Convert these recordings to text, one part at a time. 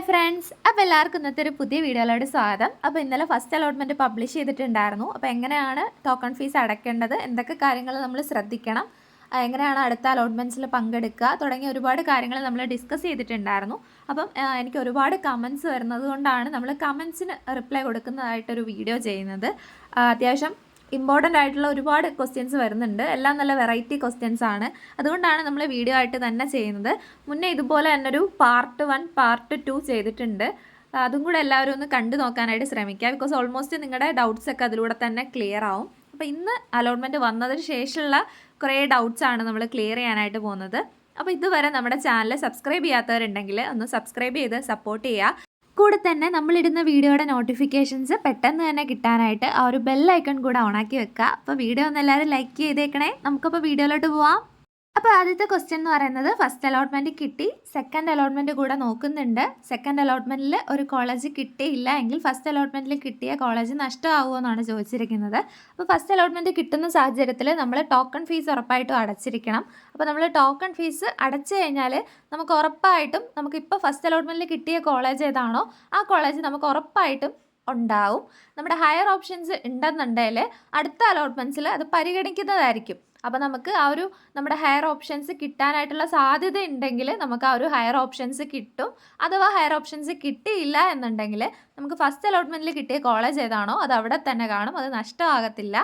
Hi friends. അപ്പോൾ എല്ലാവർക്കും ഇന്നത്തെ ഒരു പുതിയ വീഡിയോയിലോട് സ്വാഗതം. അപ്പോൾ ഇന്നലെ ഫസ്റ്റ് അലോട്ട്മെന്റ് പബ്ലിഷ് ചെയ്തിട്ടുണ്ടായിരുന്നു. അപ്പോൾ എങ്ങനെയാണ് ടോക്കൺ ഫീസ് അടയ്ക്കേണ്ടത്? എന്തൊക്കെ കാര്യങ്ങൾ നമ്മൾ ശ്രദ്ധിക്കണം? എങ്ങനെയാണ് അടുത്ത അലോട്ട്മെന്റ്സിൽ പങ്കെടുക്കുക? തുടങ്ങിയ ഒരുപാട് കാര്യങ്ങൾ നമ്മൾ ഡിസ്കസ് ചെയ്തിട്ടുണ്ടായിരുന്നു. അപ്പം എനിക്ക് ഒരുപാട് കമൻസ് വരുന്നത് കൊണ്ടാണ് നമ്മൾ കമൻസിന് റിപ്ലൈ കൊടുക്കുന്നതായിട്ടൊരു വീഡിയോ ചെയ്യുന്നത്. അത്യാവശ്യം ഇമ്പോർട്ടന്റ് ആയിട്ടുള്ള ഒരുപാട് ക്വസ്റ്റ്യൻസ് വരുന്നുണ്ട്. എല്ലാം നല്ല വെറൈറ്റി ക്വസ്റ്റ്യൻസ് ആണ്. അതുകൊണ്ടാണ് നമ്മൾ വീഡിയോ ആയിട്ട് തന്നെ ചെയ്യുന്നത്. മുന്നേ ഇതുപോലെ തന്നെ ഒരു പാർട്ട് വൺ പാർട്ട് ടു ചെയ്തിട്ടുണ്ട്. അതും കൂടെ എല്ലാവരും ഒന്ന് കണ്ടു നോക്കാനായിട്ട് ശ്രമിക്കുക ബിക്കോസ് ഓൾമോസ്റ്റ് നിങ്ങളുടെ ഡൗട്ട്സ് ഒക്കെ അതിലൂടെ തന്നെ ക്ലിയർ ആവും. അപ്പോൾ ഇന്ന് അലോട്ട്മെന്റ് വന്നതിന് ശേഷമുള്ള കുറേ ഡൗട്ട്സ് ആണ് നമ്മൾ ക്ലിയർ ചെയ്യാനായിട്ട് പോകുന്നത്. അപ്പോൾ ഇതുവരെ നമ്മുടെ ചാനൽ സബ്സ്ക്രൈബ് ചെയ്യാത്തവരുണ്ടെങ്കിൽ ഒന്ന് സബ്സ്ക്രൈബ് ചെയ്ത് സപ്പോർട്ട് ചെയ്യുക. കൂടെ തന്നെ നമ്മളിടുന്ന വീഡിയോയുടെ നോട്ടിഫിക്കേഷൻസ് പെട്ടെന്ന് തന്നെ കിട്ടാനായിട്ട് ആ ഒരു ബെല്ലൈക്കൺ കൂടെ ഓണാക്കി വെക്കുക. അപ്പോൾ വീഡിയോ ഒന്ന് എല്ലാവരും ലൈക്ക് ചെയ്തേക്കണേ. നമുക്കപ്പോൾ വീഡിയോയിലോട്ട് പോവാം. അപ്പോൾ ആദ്യത്തെ ക്വസ്റ്റ്യൻ എന്ന് പറയുന്നത് ഫസ്റ്റ് അലോട്ട്മെന്റ് കിട്ടി. സെക്കൻഡ് അലോട്ട്മെന്റ് കൂടെ നോക്കുന്നുണ്ട്. സെക്കൻഡ് അലോട്ട്മെന്റിൽ ഒരു കോളേജ് കിട്ടിയില്ല എങ്കിൽ ഫസ്റ്റ് അലോട്ട്മെന്റിൽ കിട്ടിയ കോളേജ് നഷ്ടമാവുമോ എന്നാണ് ചോദിച്ചിരിക്കുന്നത്. അപ്പോൾ ഫസ്റ്റ് അലോട്ട്മെന്റ് കിട്ടുന്ന സാഹചര്യത്തിൽ നമ്മൾ ടോക്കൺ ഫീസ് ഉറപ്പായിട്ടും അടച്ചിരിക്കണം. അപ്പോൾ നമ്മൾ ടോക്കൺ ഫീസ് അടച്ചു കഴിഞ്ഞാൽ നമുക്ക് ഉറപ്പായിട്ടും നമുക്ക് ഇപ്പോൾ ഫസ്റ്റ് അലോട്ട്മെന്റിൽ കിട്ടിയ കോളേജ് ഏതാണോ ആ കോളേജ് നമുക്ക് ഉറപ്പായിട്ടും ഉണ്ടാവും. നമ്മുടെ ഹയർ ഓപ്ഷൻസ് ഉണ്ടെന്നുണ്ടെങ്കിൽ അടുത്ത അലോട്ട്മെന്റ്സിൽ അത് പരിഗണിക്കുന്നതായിരിക്കും. അപ്പോൾ നമുക്ക് ആ ഒരു നമ്മുടെ ഹയർ ഓപ്ഷൻസ് കിട്ടാനായിട്ടുള്ള സാധ്യത ഉണ്ടെങ്കിൽ നമുക്ക് ആ ഒരു ഹയർ ഓപ്ഷൻസ് കിട്ടും. അഥവാ ഹയർ ഓപ്ഷൻസ് കിട്ടിയില്ല എന്നുണ്ടെങ്കിൽ നമുക്ക് ഫസ്റ്റ് അലോട്ട്മെന്റിൽ കിട്ടിയ കോളേജ് ഏതാണോ അത് അവിടെ തന്നെ കാണും. അത് നഷ്ടമാകത്തില്ല.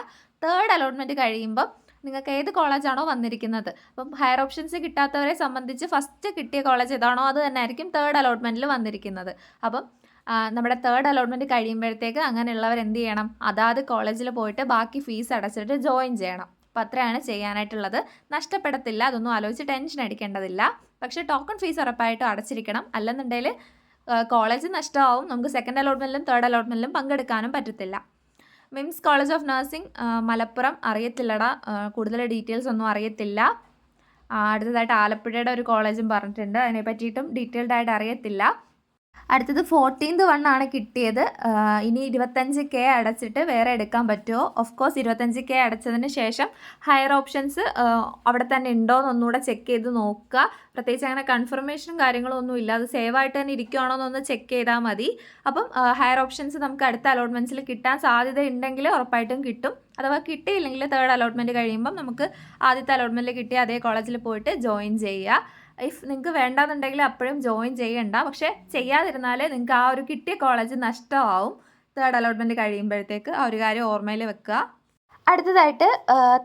തേർഡ് അലോട്ട്മെന്റ് കഴിയുമ്പം നിങ്ങൾക്ക് ഏത് കോളേജാണോ വന്നിരിക്കുന്നത്. അപ്പം ഹയർ ഓപ്ഷൻസ് കിട്ടാത്തവരെ സംബന്ധിച്ച് ഫസ്റ്റ് കിട്ടിയ കോളേജ് ഏതാണോ അത് തന്നെ ആയിരിക്കും തേർഡ് അലോട്ട്മെന്റിൽ വന്നിരിക്കുന്നത്. അപ്പം നമ്മുടെ തേർഡ് അലോട്ട്മെന്റ് കഴിയുമ്പോഴത്തേക്ക് അങ്ങനെയുള്ളവർ എന്ത് ചെയ്യണം? അതാത് കോളേജിൽ പോയിട്ട് ബാക്കി ഫീസ് അടച്ചിട്ട് ജോയിൻ ചെയ്യണം. അപ്പോൾ അത്രയാണ് ചെയ്യാനായിട്ടുള്ളത്. നഷ്ടപ്പെടത്തില്ല അതൊന്നും ആലോചിച്ച് ടെൻഷൻ അടിക്കേണ്ടതില്ല. പക്ഷേ ടോക്കൺ ഫീസ് ഉറപ്പായിട്ടും അടച്ചിരിക്കണം. അല്ലെന്നുണ്ടെങ്കിൽ കോളേജ് നഷ്ടമാവും. നമുക്ക് സെക്കൻഡ് അലോട്ട്മെന്റിലും തേർഡ് അലോട്ട്മെന്റിലും പങ്കെടുക്കാനും പറ്റത്തില്ല. MIMS college of nursing Malappuram അറിയത്തില്ലടാ. കൂടുതൽ ഡീറ്റെയിൽസ് ഒന്നും അറിയത്തില്ല. അടുത്തതായിട്ട് ആലപ്പുഴയുടെ ഒരു കോളേജും പറഞ്ഞിട്ടുണ്ട്. അതിനെ പറ്റിയിട്ടും ഡീറ്റെയിൽഡ് ആയിട്ട് അറിയത്തില്ല. അടുത്തത് ഫോർട്ടീൻത് വൺ ആണ് കിട്ടിയത്. ഇനി ഇരുപത്തഞ്ച് കെ അടച്ചിട്ട് വേറെ എടുക്കാൻ പറ്റുമോ? ഓഫ് കോഴ്സ് ഇരുപത്തഞ്ച് കെ അടച്ചതിന് ശേഷം ഹയർ ഓപ്ഷൻസ് അവിടെ തന്നെ ഉണ്ടോ എന്ന് ഒന്നുകൂടെ ചെക്ക് ചെയ്ത് നോക്കുക. പ്രത്യേകിച്ച് അങ്ങനെ കൺഫർമേഷനും കാര്യങ്ങളും ഒന്നും ഇല്ല. അത് സേവ് ആയിട്ട് തന്നെ ഇരിക്കുകയാണോ എന്നൊന്ന് ചെക്ക് ചെയ്താൽ മതി. അപ്പം ഹയർ ഓപ്ഷൻസ് നമുക്ക് അടുത്ത അലോട്ട്മെന്റ്സിൽ കിട്ടാൻ സാധ്യത ഉണ്ടെങ്കിൽ ഉറപ്പായിട്ടും കിട്ടും. അഥവാ കിട്ടിയില്ലെങ്കിൽ തേർഡ് അലോട്ട്മെന്റ് കഴിയുമ്പം നമുക്ക് ആദ്യത്തെ അലോട്ട്മെന്റിൽ കിട്ടിയ അതേ കോളേജിൽ പോയിട്ട് ജോയിൻ ചെയ്യുക. ഇഫ് നിങ്ങൾക്ക് വേണ്ടാന്നുണ്ടെങ്കിൽ അപ്പോഴും ജോയിൻ ചെയ്യണ്ട. പക്ഷേ ചെയ്യാതിരുന്നാൽ നിങ്ങൾക്ക് ആ ഒരു കിട്ടിയ കോളേജ് നഷ്ടമാവും. തേർഡ് അലോട്ട്മെന്റ് കഴിയുമ്പോഴത്തേക്ക് ആ ഒരു കാര്യം ഓർമ്മയിൽ വെക്കുക. അടുത്തതായിട്ട്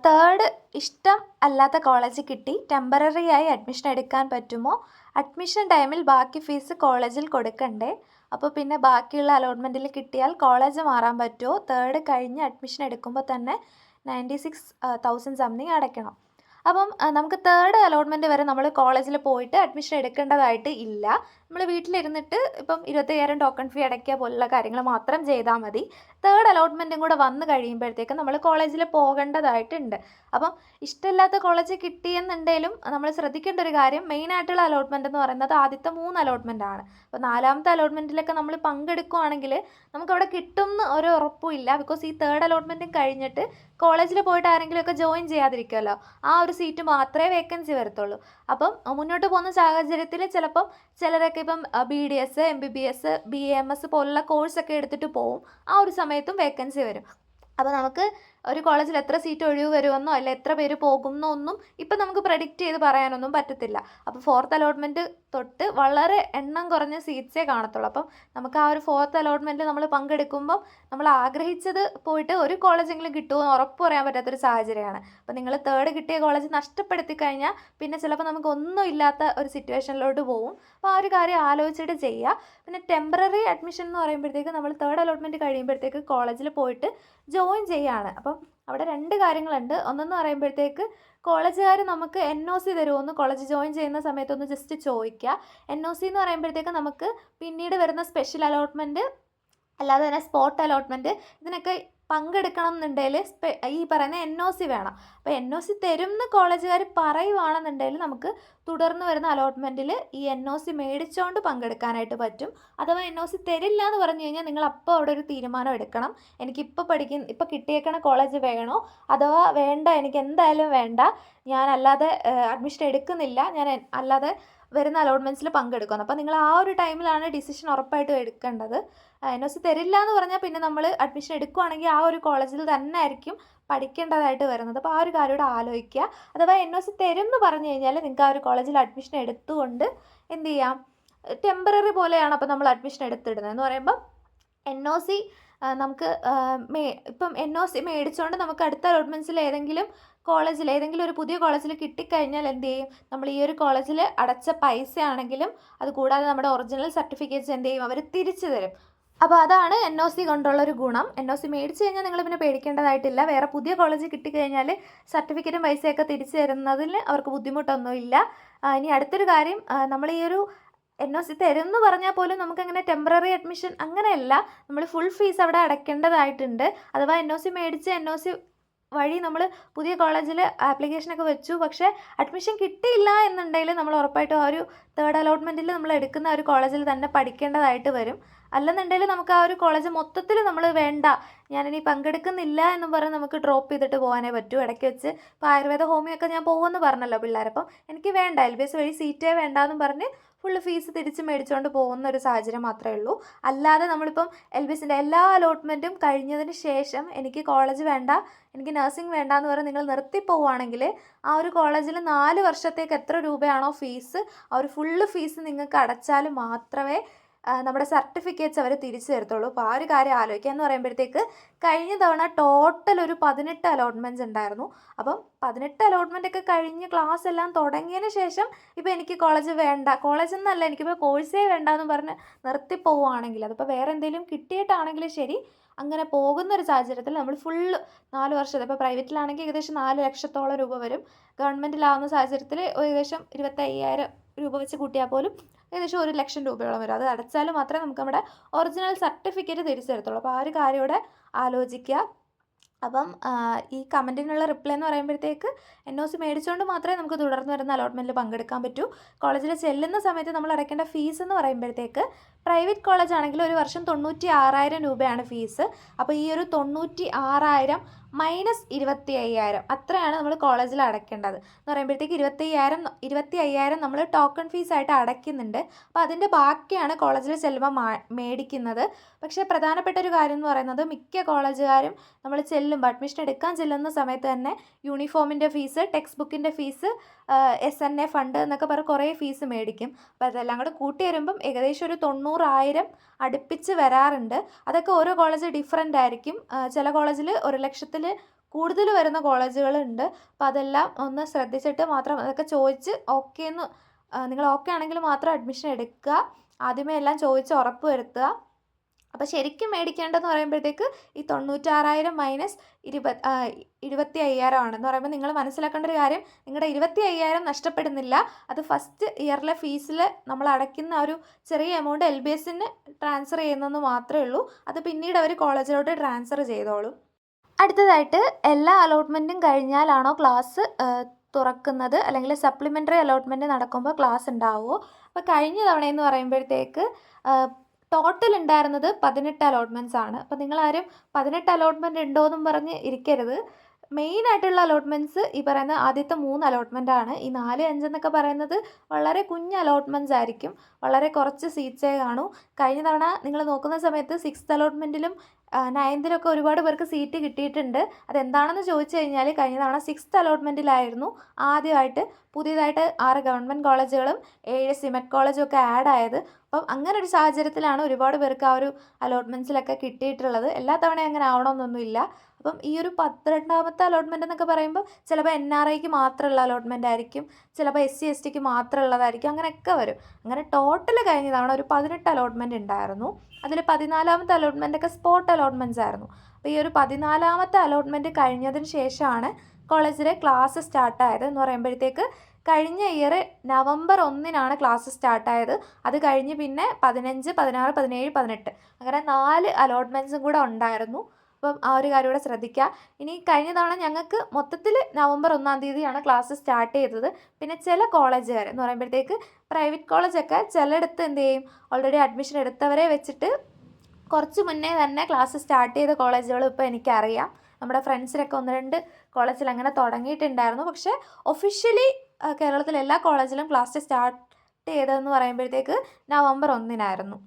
തേർഡ് ഇഷ്ടം അല്ലാത്ത കോളേജ് കിട്ടി. ടെമ്പററി ആയി അഡ്മിഷൻ എടുക്കാൻ പറ്റുമോ? അഡ്മിഷൻ ടൈമിൽ ബാക്കി ഫീസ് കോളേജിൽ കൊടുക്കണ്ടേ? അപ്പോൾ പിന്നെ ബാക്കിയുള്ള അലോട്ട്മെന്റിൽ കിട്ടിയാൽ കോളേജ് മാറാൻ പറ്റുമോ? തേർഡ് കഴിഞ്ഞ് അഡ്മിഷൻ എടുക്കുമ്പോൾ തന്നെ നയന്റി സിക്സ് തൗസൻഡ് സംതിങ് അടയ്ക്കണം. അപ്പം നമുക്ക് തേർഡ് അലോട്ട്മെന്റ് വരെ നമ്മൾ കോളേജിൽ പോയിട്ട് അഡ്മിഷൻ എടുക്കേണ്ടതായിട്ട് ഇല്ല. നമ്മൾ വീട്ടിലിരുന്നിട്ട് ഇപ്പം ഇരുപത്തയ്യായിരം ടോക്കൺ ഫീ അടയ്ക്കുക പോലുള്ള കാര്യങ്ങൾ മാത്രം ചെയ്താൽ മതി. തേർഡ് അലോട്ട്മെന്റും കൂടെ വന്നു കഴിയുമ്പോഴത്തേക്കും നമ്മൾ കോളേജിൽ പോകേണ്ടതായിട്ടുണ്ട്. അപ്പം ഇഷ്ടമില്ലാത്ത കോളേജ് കിട്ടിയെന്നുണ്ടെങ്കിലും നമ്മൾ ശ്രദ്ധിക്കേണ്ട ഒരു കാര്യം മെയിനായിട്ടുള്ള അലോട്ട്മെന്റ് എന്ന് പറയുന്നത് ആദ്യത്തെ മൂന്ന് അലോട്ട്മെന്റ് ആണ്. അപ്പോൾ നാലാമത്തെ അലോട്ട്മെന്റിലൊക്കെ നമ്മൾ പങ്കെടുക്കുകയാണെങ്കിൽ നമുക്ക് അവിടെ കിട്ടും എന്ന് ഒരു ഉറപ്പും ഇല്ല. ബിക്കോസ് ഈ തേർഡ് അലോട്ട്മെന്റും കഴിഞ്ഞിട്ട് കോളേജിൽ പോയിട്ട് ആരെങ്കിലും ഒക്കെ ജോയിൻ ചെയ്യാതിരിക്കുമല്ലോ ആ ഒരു സീറ്റ് മാത്രമേ വേക്കൻസി വരത്തുള്ളൂ. അപ്പം മുന്നോട്ട് പോകുന്ന സാഹചര്യത്തിൽ ചിലപ്പം ചിലരൊക്കെ ഇപ്പം B D S M B B S B M S പോലുള്ള കോഴ്സൊക്കെ എടുത്തിട്ട് പോവും. ആ ഒരു സമയത്തും വേക്കൻസി വരും. അപ്പോൾ നമുക്ക് ഒരു കോളേജിൽ എത്ര സീറ്റ് ഒഴിവ് വരുമെന്നോ അല്ല എത്ര പേര് പോകുമെന്നോ ഒന്നും ഇപ്പം നമുക്ക് പ്രഡിക്റ്റ് ചെയ്ത് പറയാനൊന്നും പറ്റത്തില്ല. അപ്പോൾ ഫോർത്ത് അലോട്ട്മെന്റ് തൊട്ട് വളരെ എണ്ണം കുറഞ്ഞ സീറ്റ്സേ കാണത്തുള്ളൂ. അപ്പം നമുക്ക് ആ ഒരു ഫോർത്ത് അലോട്ട്മെന്റിൽ നമ്മൾ പങ്കെടുക്കുമ്പം നമ്മൾ ആഗ്രഹിച്ചത് പോയിട്ട് ഒരു കോളേജെങ്കിലും കിട്ടുമെന്ന് ഉറപ്പ് പറയാൻ പറ്റാത്തൊരു സാഹചര്യമാണ്. അപ്പം നിങ്ങൾ തേർഡ് കിട്ടിയ കോളേജ് നഷ്ടപ്പെടുത്തി കഴിഞ്ഞാൽ പിന്നെ ചിലപ്പോൾ നമുക്ക് ഒന്നും ഇല്ലാത്ത ഒരു സിറ്റുവേഷനിലോട്ട് പോകും അപ്പോൾ ആ ഒരു കാര്യം ആലോചിച്ചിട്ട് ചെയ്യുക. പിന്നെ ടെമ്പററി അഡ്മിഷൻ എന്ന് പറയുമ്പോഴത്തേക്ക് നമ്മൾ തേർഡ് അലോട്ട്മെന്റ് കഴിയുമ്പോഴത്തേക്ക് കോളേജിൽ പോയിട്ട് ജോയിൻ ചെയ്യുകയാണ് അപ്പം അവിടെ രണ്ട് കാര്യങ്ങളുണ്ട്. ഒന്നെന്ന് പറയുമ്പോഴത്തേക്ക് കോളേജുകാർ നമുക്ക് എൻ ഒ സി തരുമെന്ന് കോളേജ് ജോയിൻ ചെയ്യുന്ന സമയത്തൊന്ന് ജസ്റ്റ് ചോദിക്കുക. എൻ ഒ സി എന്ന് പറയുമ്പോഴത്തേക്ക് നമുക്ക് പിന്നീട് വരുന്ന സ്പെഷ്യൽ അലോട്ട്മെന്റ് അല്ലാതെ തന്നെ സ്പോട്ട് അലോട്ട്മെന്റ് ഇതിനൊക്കെ പങ്കെടുക്കണം എന്നുണ്ടെങ്കിൽ ഈ പറയുന്ന എൻ ഒ സി വേണം. അപ്പോൾ എൻ ഒ സി തരും എന്ന് കോളേജുകാർ പറയുവാണെന്നുണ്ടെങ്കിൽ നമുക്ക് തുടർന്ന് വരുന്ന അലോട്ട്മെന്റിൽ ഈ എൻ ഒ സി മേടിച്ചുകൊണ്ട് പങ്കെടുക്കാനായിട്ട് പറ്റും. അഥവാ എൻ ഒ സി തരില്ല എന്ന് പറഞ്ഞു കഴിഞ്ഞാൽ നിങ്ങൾ അപ്പോൾ അവിടെ ഒരു തീരുമാനം എടുക്കണം. എനിക്കിപ്പോൾ പഠിക്കുന്ന ഇപ്പോൾ കിട്ടിയേക്കണ കോളേജ് വേണോ? അഥവാ വേണ്ട എനിക്ക് എന്തായാലും വേണ്ട. ഞാൻ അല്ലാതെ അഡ്മിഷൻ എടുക്കുന്നില്ല. ഞാൻ അല്ലാതെ വരുന്ന അലോട്ട്മെന്റ്സിൽ പങ്കെടുക്കുന്നത് അപ്പോൾ നിങ്ങൾ ആ ഒരു ടൈമിലാണ് ഡിസിഷൻ ഉറപ്പായിട്ടും എടുക്കേണ്ടത്. എൻ ഒ സി തരില്ല എന്ന് പറഞ്ഞാൽ പിന്നെ നമ്മൾ അഡ്മിഷൻ എടുക്കുവാണെങ്കിൽ ആ ഒരു കോളേജിൽ തന്നെ ആയിരിക്കും പഠിക്കേണ്ടതായിട്ട് വരുന്നത്. അപ്പോൾ ആ ഒരു കാര്യം ആലോചിക്കുക. അഥവാ എൻ ഒ സി തരും എന്ന് പറഞ്ഞു കഴിഞ്ഞാൽ നിങ്ങൾക്ക് ആ ഒരു കോളേജിൽ അഡ്മിഷൻ എടുത്തുകൊണ്ട് എന്ത് ചെയ്യാം? ടെമ്പററി പോലെയാണ് അപ്പോൾ നമ്മൾ അഡ്മിഷൻ എടുത്തിടുന്നത്. എന്ന് പറയുമ്പോൾ എൻ ഒ സി നമുക്ക് മേ ഇപ്പം എൻ ഒ സി മേടിച്ചുകൊണ്ട് നമുക്ക് അടുത്ത അലോട്ട്മെന്റ്സിൽ ഏതെങ്കിലും കോളേജിൽ ഏതെങ്കിലും ഒരു പുതിയ കോളേജിൽ കിട്ടിക്കഴിഞ്ഞാൽ എന്ത് ചെയ്യും? നമ്മൾ ഈ ഒരു കോളേജിൽ അടച്ച പൈസ ആണെങ്കിലും അത് കൂടാതെ നമ്മുടെ ഒറിജിനൽ സർട്ടിഫിക്കറ്റ്സ് എന്ത് ചെയ്യും? അവർ തിരിച്ചു തരും. അപ്പോൾ അതാണ് എൻ ഒ സി കൊണ്ടുള്ള ഒരു ഗുണം. എൻ ഒ സി മേടിച്ച് കഴിഞ്ഞാൽ നിങ്ങൾ പിന്നെ പേടിക്കേണ്ടതായിട്ടില്ല. വേറെ പുതിയ കോളേജ് കിട്ടിക്കഴിഞ്ഞാൽ സർട്ടിഫിക്കറ്റും പൈസയൊക്കെ തിരിച്ചു തരുന്നതിൽ അവർക്ക് ബുദ്ധിമുട്ടൊന്നുമില്ല. ഇനി അടുത്തൊരു കാര്യം നമ്മൾ ഈ ഒരു എൻ ഒ സി തരും എന്ന് പറഞ്ഞാൽ പോലും നമുക്കങ്ങനെ ടെമ്പററി അഡ്മിഷൻ അങ്ങനെയല്ല. നമ്മൾ ഫുൾ ഫീസ് അവിടെ അടയ്ക്കേണ്ടതായിട്ടുണ്ട്. അഥവാ എൻ ഒ സി മേടിച്ച് എൻ ഒ സി വഴി നമ്മൾ പുതിയ കോളേജിൽ ആപ്ലിക്കേഷനൊക്കെ വെച്ചു. പക്ഷേ അഡ്മിഷൻ കിട്ടിയില്ല എന്നുണ്ടെങ്കിൽ നമ്മൾ ഉറപ്പായിട്ടും ആ ഒരു തേർഡ് അലോട്ട്മെന്റിൽ നമ്മൾ എടുക്കുന്ന ആ ഒരു കോളേജിൽ തന്നെ പഠിക്കേണ്ടതായിട്ട് വരും. അല്ലെന്നുണ്ടെങ്കിൽ നമുക്ക് ആ ഒരു കോളേജ് മൊത്തത്തിൽ നമ്മൾ വേണ്ട ഞാനിനി പങ്കെടുക്കുന്നില്ല എന്ന് പറഞ്ഞ് നമുക്ക് ഡ്രോപ്പ് ചെയ്തിട്ട് പോകാനേ പറ്റൂ. ഇടയ്ക്ക് വെച്ച് ഇപ്പോൾ ആയുർവേദ ഹോമിയൊക്കെ ഞാൻ പോകുമെന്ന് പറഞ്ഞല്ലോ പിള്ളേരപ്പം എനിക്ക് വേണ്ട എൽ ബി എസ് വഴി സീറ്റേ വേണ്ട എന്ന് പറഞ്ഞ് ഫുള്ള് ഫീസ് തിരിച്ച് മേടിച്ചുകൊണ്ട് പോകുന്ന ഒരു സാഹചര്യം മാത്രമേ ഉള്ളൂ. അല്ലാതെ നമ്മളിപ്പം എൽ ബി എസിന്റെ എല്ലാ അലോട്ട്മെന്റും കഴിഞ്ഞതിന് ശേഷം എനിക്ക് കോളേജ് വേണ്ട എനിക്ക് നഴ്സിംഗ് വേണ്ട എന്ന് പറഞ്ഞ് നിങ്ങൾ നിർത്തി പോവുകയാണെങ്കിൽ ആ ഒരു കോളേജിൽ നാല് വർഷത്തേക്ക് എത്ര രൂപയാണോ ഫീസ് ആ ഒരു ഫുള്ള് ഫീസ് നിങ്ങൾക്ക് അടച്ചാൽ മാത്രമേ നമ്മുടെ സർട്ടിഫിക്കറ്റ്സ് അവർ തിരിച്ചു തരത്തുള്ളൂ. അപ്പോൾ ആ ഒരു കാര്യം ആലോചിക്കുക എന്ന് പറയുമ്പോഴത്തേക്ക് കഴിഞ്ഞ തവണ ടോട്ടൽ ഒരു പതിനെട്ട് അലോട്ട്മെന്റ്സ് ഉണ്ടായിരുന്നു. അപ്പം പതിനെട്ട് അലോട്ട്മെന്റ് ഒക്കെ കഴിഞ്ഞ് ക്ലാസ് എല്ലാം തുടങ്ങിയതിന് ശേഷം ഇപ്പോൾ എനിക്ക് കോളേജ് വേണ്ട. കോളേജ് എന്നല്ല എനിക്കിപ്പോൾ കോഴ്സേ വേണ്ട എന്ന് പറഞ്ഞ് നിർത്തിപ്പോവുകയാണെങ്കിൽ അതിപ്പോൾ വേറെ എന്തെങ്കിലും കിട്ടിയിട്ടാണെങ്കിലും ശരി അങ്ങനെ പോകുന്ന ഒരു സാഹചര്യത്തിൽ നമ്മൾ ഫുള്ള് നാല് വർഷത്തെ ഇപ്പോൾ പ്രൈവറ്റിലാണെങ്കിൽ ഏകദേശം നാല് ലക്ഷത്തോളം രൂപ വരും. ഗവൺമെന്റിലാവുന്ന സാഹചര്യത്തിൽ ഏകദേശം ഇരുപത്തയ്യായിരം രൂപ വെച്ച് കൂട്ടിയാൽ പോലും ഏകദേശം ഒരു ലക്ഷം രൂപയോളം വരും. അത് അടച്ചാൽ മാത്രമേ നമുക്ക് നമ്മുടെ ഒറിജിനൽ സർട്ടിഫിക്കറ്റ് തിരിച്ചു തരത്തുള്ളൂ അപ്പോൾ ആ ഒരു കാര്യം ഇവിടെ ആലോചിക്കുക. അപ്പം ഈ കമന്റിനുള്ള റിപ്ലൈ എന്ന് പറയുമ്പോഴത്തേക്ക് എൻ ഒ സി മേടിച്ചുകൊണ്ട് മാത്രമേ നമുക്ക് തുടർന്ന് വരുന്ന അലോട്ട്മെന്റിൽ പങ്കെടുക്കാൻ പറ്റൂ. കോളേജിൽ ചെല്ലുന്ന സമയത്ത് നമ്മൾ അടയ്ക്കേണ്ട ഫീസ് എന്ന് പറയുമ്പോഴത്തേക്ക് പ്രൈവറ്റ് കോളേജ് ആണെങ്കിൽ ഒരു വർഷം തൊണ്ണൂറ്റി ആറായിരം രൂപയാണ് ഫീസ്. അപ്പോൾ ഈ ഒരു തൊണ്ണൂറ്റി ആറായിരം മൈനസ് ഇരുപത്തി അയ്യായിരം അത്രയാണ് നമ്മൾ കോളേജിൽ അടയ്ക്കേണ്ടത്. എന്ന് പറയുമ്പോഴത്തേക്ക് ഇരുപത്തി അയ്യായിരം ഇരുപത്തി അയ്യായിരം നമ്മൾ ടോക്കൺ ഫീസായിട്ട് അടയ്ക്കുന്നുണ്ട്. അപ്പോൾ അതിന്റെ ബാക്കിയാണ് കോളേജിൽ ചെല്ലുമ്പോൾ മാ മേടിക്കുന്നത്. പക്ഷേ പ്രധാനപ്പെട്ട ഒരു കാര്യം എന്ന് പറയുന്നത് മിക്ക കോളേജുകാരും നമ്മൾ ചെല്ലുമ്പോൾ അഡ്മിഷൻ എടുക്കാൻ ചെല്ലുന്ന സമയത്ത് തന്നെ യൂണിഫോമിന്റെ ഫീസ് ടെക്സ്റ്റ് ബുക്കിന്റെ fees S N A fund എന്നൊക്കെ പറഞ്ഞ് കുറേ ഫീസ് മേടിക്കും. അപ്പോൾ അതെല്ലാം കൂടെ കൂട്ടി വരുമ്പം ഏകദേശം ഒരു തൊണ്ണൂറായിരം അടുപ്പിച്ച് വരാറുണ്ട്. അതൊക്കെ ഓരോ കോളേജ് ഡിഫറെന്റ് ആയിരിക്കും. ചില കോളേജിൽ ഒരു ലക്ഷത്തിൽ കൂടുതൽ വരുന്ന കോളേജുകളുണ്ട് അപ്പോൾ അതെല്ലാം ഒന്ന് ശ്രദ്ധിച്ചിട്ട് മാത്രം അതൊക്കെ ചോദിച്ച് ഓക്കെ എന്ന് നിങ്ങൾ ഓക്കെ ആണെങ്കിൽ മാത്രം അഡ്മിഷൻ എടുക്കുക. ആദ്യമേ എല്ലാം ചോദിച്ച് ഉറപ്പ് വരുത്തുക. അപ്പോൾ ശരിക്കും മേടിക്കേണ്ടതെന്ന് പറയുമ്പോഴത്തേക്ക് ഈ തൊണ്ണൂറ്റാറായിരം മൈനസ് ഇരുപത് ഇരുപത്തി അയ്യായിരം ആണെന്ന് പറയുമ്പോൾ നിങ്ങൾ മനസ്സിലാക്കേണ്ട ഒരു കാര്യം നിങ്ങളുടെ ഇരുപത്തി അയ്യായിരം നഷ്ടപ്പെടുന്നില്ല. അത് ഫസ്റ്റ് ഇയറിലെ ഫീസിൽ നമ്മൾ അടയ്ക്കുന്ന ഒരു ചെറിയ എമൗണ്ട് എൽ ബി എസിന് ട്രാൻസ്ഫർ ചെയ്യുന്നെന്ന് മാത്രമേ ഉള്ളൂ. അത് പിന്നീട് അവർ കോളേജിലോട്ട് ട്രാൻസ്ഫർ ചെയ്തോളും. അടുത്തതായിട്ട് എല്ലാ അലോട്ട്മെന്റും കഴിഞ്ഞാലാണോ ക്ലാസ് തുറക്കുന്നത്? അല്ലെങ്കിൽ സപ്ലിമെന്ററി അലോട്ട്മെന്റ് നടക്കുമ്പോൾ ക്ലാസ് ഉണ്ടാവുമോ? അപ്പോൾ കഴിഞ്ഞ തവണയെന്ന് പറയുമ്പോഴത്തേക്ക് ടോട്ടൽ ഉണ്ടായിരുന്നത് പതിനെട്ട് അലോട്ട്മെന്റ്സ് ആണ്. അപ്പോൾ നിങ്ങളാരും പതിനെട്ട് അലോട്ട്മെന്റ് ഉണ്ടോ എന്നും പറഞ്ഞ് ഇരിക്കരുത്. മെയിൻ ആയിട്ടുള്ള അലോട്ട്മെന്റ്സ് ഈ പറയുന്ന ആദ്യത്തെ മൂന്ന് അലോട്ട്മെന്റ് ആണ്. ഈ നാല് അഞ്ചെന്നൊക്കെ പറയുന്നത് വളരെ കുഞ്ഞ് അലോട്ട്മെന്റ്സ് ആയിരിക്കും. വളരെ കുറച്ച് സീറ്റ്സേ കാണൂ. കഴിഞ്ഞ തവണ നിങ്ങൾ നോക്കുന്ന സമയത്ത് സിക്സ്ത് അലോട്ട്മെന്റിലും നയൻത്തിലൊക്കെ ഒരുപാട് പേർക്ക് സീറ്റ് കിട്ടിയിട്ടുണ്ട്. അതെന്താണെന്ന് ചോദിച്ചു കഴിഞ്ഞാൽ കഴിഞ്ഞ തവണ സിക്സ്ത് അലോട്ട്മെന്റിലായിരുന്നു ആദ്യമായിട്ട് പുതിയതായിട്ട് ആറ് ഗവൺമെന്റ് കോളേജുകളും ഏഴ് സിമെറ്റ് കോളേജും ഒക്കെ ആഡ് ആയത്. അപ്പം അങ്ങനെ ഒരു സാഹചര്യത്തിലാണ് ഒരുപാട് പേർക്ക് ആ ഒരു അലോട്ട്മെന്റ്സിലൊക്കെ കിട്ടിയിട്ടുള്ളത്. എല്ലാ തവണയും അങ്ങനെ ആവണമെന്നൊന്നുമില്ല. അപ്പം ഈ ഒരു പന്ത്രണ്ടാമത്തെ അലോട്ട്മെന്റ് എന്നൊക്കെ പറയുമ്പോൾ ചിലപ്പോൾ എൻ ആർ ഐക്ക് മാത്രമുള്ള അലോട്ട്മെന്റ് ആയിരിക്കും ചിലപ്പോൾ എസ് സി എസ് ടിക്ക് മാത്രമുള്ളതായിരിക്കും അങ്ങനെയൊക്കെ വരും. അങ്ങനെ ടോട്ടൽ കഴിഞ്ഞ തവണ ഒരു പതിനെട്ട് അലോട്ട്മെന്റ് ഉണ്ടായിരുന്നു. അതിൽ പതിനാലാമത്തെ അലോട്ട്മെന്റ് ഒക്കെ സ്പോട്ട് അലോട്ട്മെന്റ്സ് ആയിരുന്നു. അപ്പോൾ ഈ ഒരു പതിനാലാമത്തെ അലോട്ട്മെന്റ് കഴിഞ്ഞതിന് ശേഷമാണ് കോളേജിലെ ക്ലാസ് സ്റ്റാർട്ടായത് എന്ന് പറയുമ്പോഴത്തേക്ക് കഴിഞ്ഞ ഇയർ നവംബർ ഒന്നിനാണ് ക്ലാസ് സ്റ്റാർട്ടായത് അത് കഴിഞ്ഞ് പിന്നെ പതിനഞ്ച് പതിനാറ് പതിനേഴ് പതിനെട്ട്. അങ്ങനെ നാല് അലോട്ട്മെന്റ്സും കൂടെ ഉണ്ടായിരുന്നു. അപ്പം ആ ഒരു കാര്യം കൂടെ ശ്രദ്ധിക്കുക. ഇനി കഴിഞ്ഞ തവണ ഞങ്ങൾക്ക് മൊത്തത്തിൽ നവംബർ ഒന്നാം തീയതിയാണ് ക്ലാസ് സ്റ്റാർട്ട് ചെയ്തത്. പിന്നെ ചില കോളേജുകാർ എന്ന് പറയുമ്പോഴത്തേക്ക് പ്രൈവറ്റ് കോളേജൊക്കെ ചിലയിടത്ത് എന്ത് ചെയ്യും? ഓൾറെഡി അഡ്മിഷൻ എടുത്തവരെ വെച്ചിട്ട് കുറച്ച് മുന്നേ തന്നെ ക്ലാസ് സ്റ്റാർട്ട് ചെയ്ത കോളേജുകൾ ഇപ്പോൾ എനിക്കറിയാം. നമ്മുടെ ഫ്രണ്ട്സിനൊക്കെ ഒന്ന് രണ്ട് കോളേജിൽ അങ്ങനെ തുടങ്ങിയിട്ടുണ്ടായിരുന്നു. പക്ഷേ ഒഫീഷ്യലി കേരളത്തിലെ എല്ലാ കോളേജിലും ക്ലാസ് സ്റ്റാർട്ട് ചെയ്തതെന്ന് പറയുമ്പോഴത്തേക്ക് നവംബർ ഒന്നിനായിരുന്നു.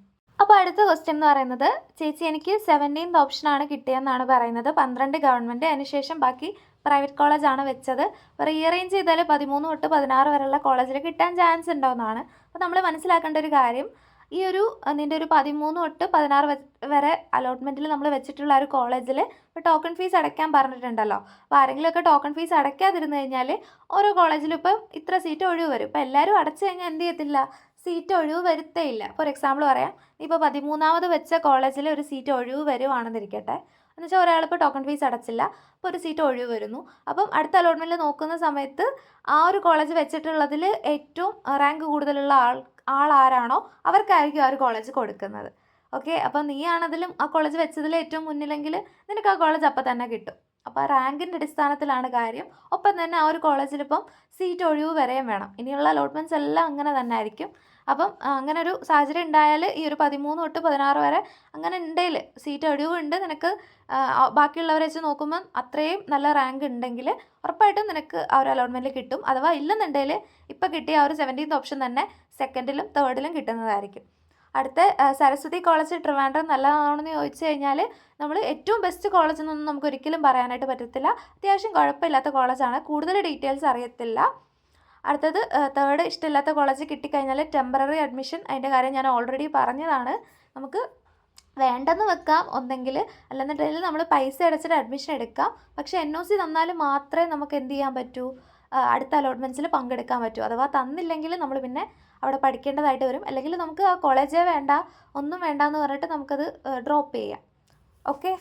അപ്പോൾ അടുത്ത ക്വസ്റ്റ്യൻ എന്ന് പറയുന്നത് ചേച്ചി എനിക്ക് സെവന്റീൻത് ആണ് കിട്ടിയെന്നാണ് പറയുന്നത്. പന്ത്രണ്ട് ഗവൺമെന്റ് അതിനുശേഷം ബാക്കി പ്രൈവറ്റ് കോളേജാണ് വെച്ചത്. റീഅറേഞ്ച് ചെയ്താൽ പതിമൂന്ന് തൊട്ട് പതിനാറ് വരെയുള്ള കോളേജിൽ കിട്ടാൻ ചാൻസ് ഉണ്ടോയെന്നാണ് അപ്പോൾ നമ്മൾ മനസ്സിലാക്കേണ്ട ഒരു കാര്യം ഈ ഒരു നിന്റെ ഒരു പതിമൂന്ന് തൊട്ട് പതിനാറ് വരെ അലോട്ട്മെന്റിൽ നമ്മൾ വെച്ചിട്ടുള്ള ഒരു കോളേജിൽ ഇപ്പോൾ ടോക്കൺ ഫീസ് അടയ്ക്കാൻ പറഞ്ഞിട്ടുണ്ടല്ലോ. അപ്പോൾ ആരെങ്കിലുമൊക്കെ ടോക്കൺ ഫീസ് അടയ്ക്കാതിരുന്നു കഴിഞ്ഞാൽ ഓരോ കോളേജിലും ഇപ്പം ഇത്ര സീറ്റ് ഒഴിവ് വരും. ഇപ്പോൾ എല്ലാവരും അടച്ചു കഴിഞ്ഞാൽ എന്ത് ചെയ്യത്തില്ല? സീറ്റ് ഒഴിവ് വരുത്തേയില്ല. ഫോർ എക്സാമ്പിൾ പറയാം ഇപ്പോൾ പതിമൂന്നാമത് വെച്ച കോളേജിൽ ഒരു സീറ്റ് ഒഴിവ് വരുവാണെന്നിരിക്കട്ടെ. എന്ന് വെച്ചാൽ ടോക്കൺ ഫീസ് അടച്ചില്ല അപ്പോൾ ഒരു സീറ്റ് ഒഴിവ് വരുന്നു. അപ്പം അടുത്ത അലോട്ട്മെന്റിൽ നോക്കുന്ന സമയത്ത് ആ ഒരു കോളേജ് വെച്ചിട്ടുള്ളതിൽ ഏറ്റവും റാങ്ക് കൂടുതലുള്ള ആൾ ആൾ ആരാണോ അവർക്കായിരിക്കും ആ ഒരു കോളേജ് കൊടുക്കുന്നത്. ഓക്കെ അപ്പോൾ നീയാണതിലും ആ കോളേജ് വെച്ചതിൽ ഏറ്റവും മുന്നിലെങ്കിൽ നിനക്ക് ആ കോളേജ് അപ്പം തന്നെ കിട്ടും. അപ്പോൾ റാങ്കിന്റെ അടിസ്ഥാനത്തിലാണ് കാര്യം. ഒപ്പം തന്നെ ആ ഒരു കോളേജിലിപ്പം സീറ്റ് ഒഴിവ് വരെയും വേണം. ഇനിയുള്ള അലോട്ട്മെന്റ്സ് എല്ലാം അങ്ങനെ തന്നെ ആയിരിക്കും. അപ്പം അങ്ങനെ ഒരു സാഹചര്യം ഉണ്ടായാൽ ഈ ഒരു പതിമൂന്ന് തൊട്ട് പതിനാറ് വരെ അങ്ങനെ ഉണ്ടെങ്കിൽ സീറ്റ് ഒഴിവുണ്ട് നിനക്ക് ബാക്കിയുള്ളവരെ വെച്ച് നോക്കുമ്പം അത്രയും നല്ല റാങ്ക് ഉണ്ടെങ്കിൽ ഉറപ്പായിട്ടും നിനക്ക് ആ ഒരു അലോട്ട്മെന്റിൽ കിട്ടും. അഥവാ ഇല്ലെന്നുണ്ടെങ്കിൽ ഇപ്പോൾ കിട്ടിയ ആ ഒരു സെവന്റീൻത് ഓപ്ഷൻ തന്നെ സെക്കൻഡിലും തേർഡിലും കിട്ടുന്നതായിരിക്കും. അടുത്ത സരസ്വതി കോളേജ് ട്രിവാൻഡ്രം നല്ലതാണെന്ന് ചോദിച്ചു കഴിഞ്ഞാൽ നമ്മൾ ഏറ്റവും ബെസ്റ്റ് കോളേജ് എന്നൊന്നും നമുക്ക് ഒരിക്കലും പറയാനായിട്ട് പറ്റത്തില്ല. അത്യാവശ്യം കുഴപ്പമില്ലാത്ത കോളേജാണ് കൂടുതൽ ഡീറ്റെയിൽസ് അറിയത്തില്ല. അടുത്തത് തേർഡ് ഇഷ്ടമില്ലാത്ത കോളേജ് കിട്ടിക്കഴിഞ്ഞാൽ ടെമ്പററി അഡ്മിഷൻ അതിന്റെ കാര്യം ഞാൻ ഓൾറെഡി പറഞ്ഞതാണ്. നമുക്ക് വേണ്ടെന്ന് വെക്കാം. ഒന്നെങ്കിൽ അല്ലെന്നുണ്ടെങ്കിൽ നമ്മൾ പൈസ അടച്ചിട്ട് അഡ്മിഷൻ എടുക്കാം. പക്ഷേ എൻ ഒ സി തന്നാൽ മാത്രമേ നമുക്ക് എന്ത് ചെയ്യാൻ പറ്റൂ? അടുത്ത അലോട്ട്മെന്റ്സിൽ പങ്കെടുക്കാൻ പറ്റൂ. അഥവാ തന്നില്ലെങ്കിൽ നമ്മൾ പിന്നെ അവിടെ പഠിക്കേണ്ടതായിട്ട് വരും. അല്ലെങ്കിൽ നമുക്ക് ആ കോളേജേ വേണ്ട ഒന്നും വേണ്ട എന്ന് പറഞ്ഞിട്ട് നമുക്കത് ഡ്രോപ്പ് ചെയ്യാം. ഓക്കെ